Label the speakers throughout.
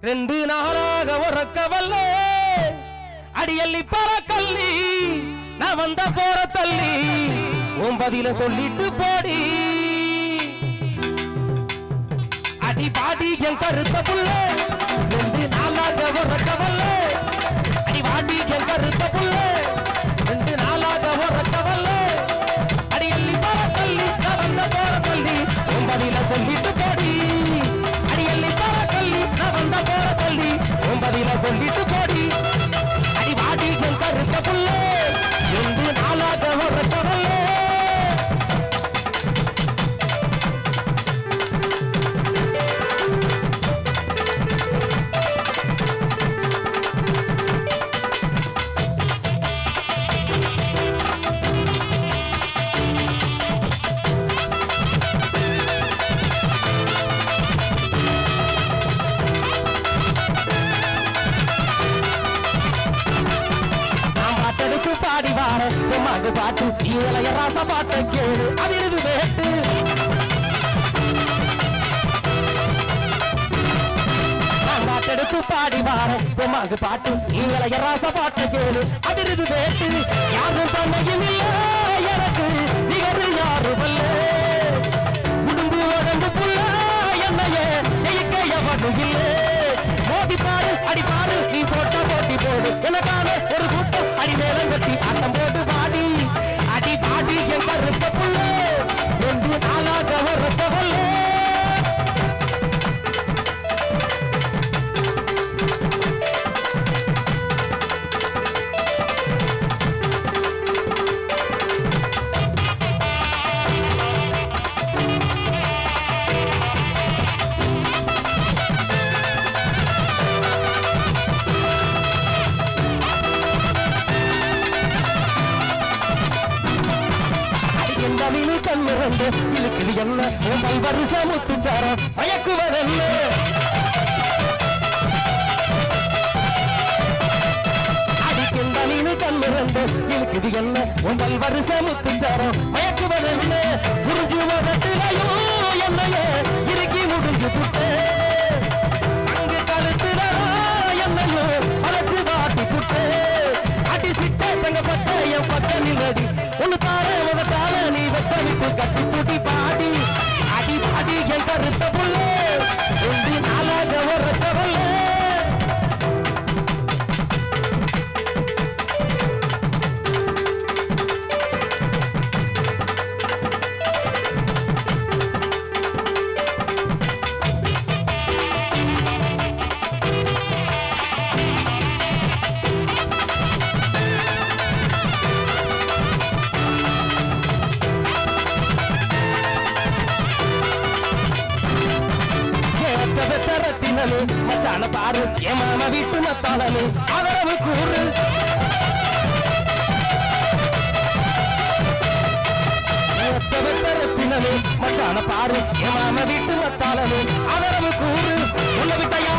Speaker 1: ரெண்டு நாளாக உறக்கவல்ல. அடியல்லி பல கல்லி நான் வந்த போற தள்ளி. உன் பதில சொல்லிட்டு போடி. அடி பாடி என் கருத்த புள்ள. தமிழ சொல்லிட்டு மக பாட்டு இளைய ராச பாட்டை கேளு அதிரது வேட்டு எடுத்து பாடி வார உமது பாட்டு இளைய ராச பாட்டை கேளு அதிரது வேட்டு யாரும் தன்னையில் கண்ணு வந்து இழுக்குது என்ன? உன் பல்வரிசா முத்துச்சாரம் மயக்குவதென்ன அடிக்கின்ற நீனு கண்ணு வந்து இழுக்குது என்ன? உன் பல்வரிசா முத்துச்சாரம் மயக்கு Gasputi. மத்தளனு மச்சான பாரு ஏமான வீட்டு மத்தளனு அவரவு கூறு. மச்சான பாரு ஏமான வீட்டு மத்தாளனு அவரவு கூறு. உள்ள விட்டையா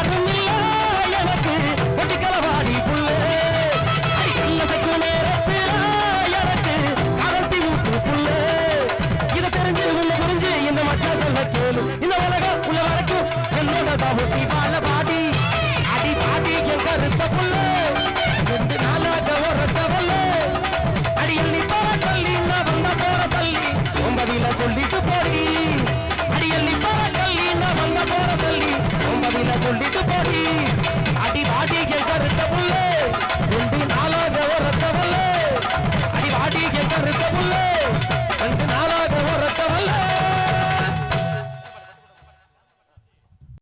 Speaker 1: Yeah.